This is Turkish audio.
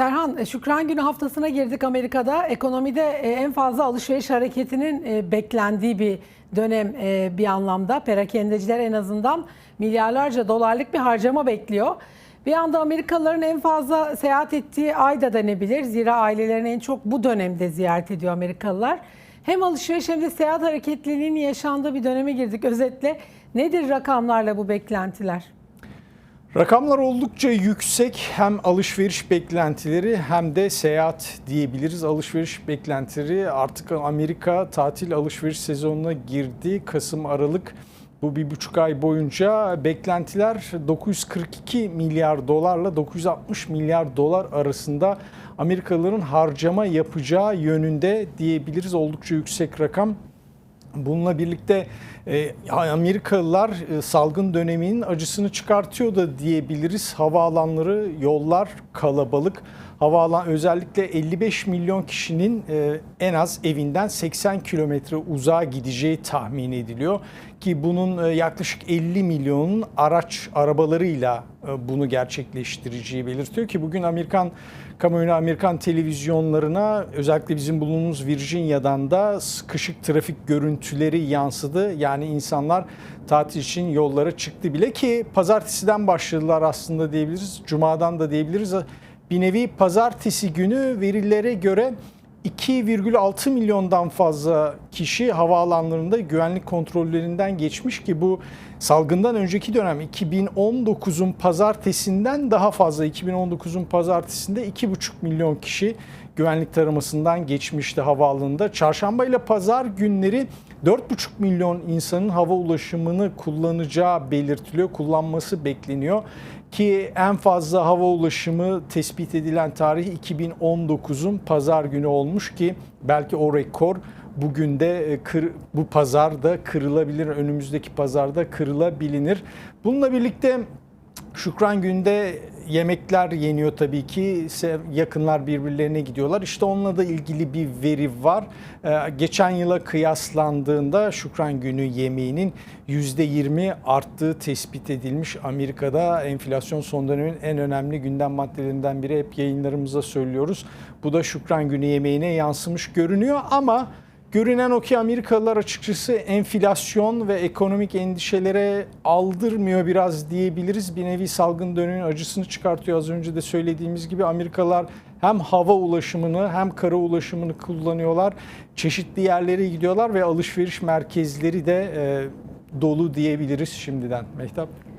Serhan, e, Şükran Günü haftasına girdik Amerika'da. Ekonomide e, en fazla alışveriş hareketinin e, beklendiği bir dönem bir anlamda. Perakendeciler en azından milyarlarca dolarlık bir harcama bekliyor. Bir anda Amerikalıların en fazla seyahat ettiği ay da denebilir. Zira ailelerini en çok bu dönemde ziyaret ediyor Amerikalılar. Hem alışveriş hem de seyahat hareketliliğinin yaşandığı bir döneme girdik. Özetle nedir rakamlarla bu beklentiler? Rakamlar oldukça yüksek. Hem alışveriş beklentileri hem de seyahat diyebiliriz. Alışveriş beklentileri artık Amerika tatil alışveriş sezonuna girdi. Kasım, Aralık bu bir buçuk ay boyunca beklentiler 942 milyar dolarla 960 milyar dolar arasında Amerikalıların harcama yapacağı yönünde diyebiliriz. Oldukça yüksek rakam. Bununla birlikte e, Amerikalılar e, salgın döneminin acısını çıkartıyor da diyebiliriz. Havaalanları, yollar kalabalık. Havaalan özellikle 55 milyon kişinin e, en az evinden 80 kilometre uzağa gideceği tahmin ediliyor ki bunun e, yaklaşık 50 milyonun araç arabalarıyla e, bunu gerçekleştireceği belirtiyor ki bugün Amerikan kamuoyuna Amerikan televizyonlarına özellikle bizim bulunduğumuz Virginia'dan da sıkışık trafik görüntüleri yansıdı. Yani insanlar tatil için yollara çıktı bile ki pazartesiden başladılar aslında diyebiliriz. Cuma'dan da diyebiliriz. Bir nevi pazartesi günü verilere göre 2,6 milyondan fazla kişi havaalanlarında güvenlik kontrollerinden geçmiş ki bu salgından önceki dönem 2019'un pazartesinden daha fazla 2019'un pazartesinde 2,5 milyon kişi güvenlik taramasından geçmişti havaalanında. Çarşamba ile pazar günleri 4,5 milyon insanın hava ulaşımını kullanacağı belirtiliyor, kullanması bekleniyor ki en fazla hava ulaşımı tespit edilen tarih 2019'un pazar günü olmuş ki belki o rekor bugün de e, kır, bu pazarda kırılabilir, önümüzdeki pazarda kırılabilir. Bununla birlikte Şükran günde yemekler yeniyor tabii ki. Yakınlar birbirlerine gidiyorlar. İşte onunla da ilgili bir veri var. Ee, geçen yıla kıyaslandığında Şükran günü yemeğinin %20 arttığı tespit edilmiş. Amerika'da enflasyon son dönemin en önemli gündem maddelerinden biri. Hep yayınlarımızda söylüyoruz. Bu da Şükran günü yemeğine yansımış görünüyor ama Görünen o ki Amerikalılar açıkçası enflasyon ve ekonomik endişelere aldırmıyor biraz diyebiliriz. Bir nevi salgın döneminin acısını çıkartıyor. Az önce de söylediğimiz gibi Amerikalılar hem hava ulaşımını hem kara ulaşımını kullanıyorlar. Çeşitli yerlere gidiyorlar ve alışveriş merkezleri de e, dolu diyebiliriz şimdiden. Mehtap.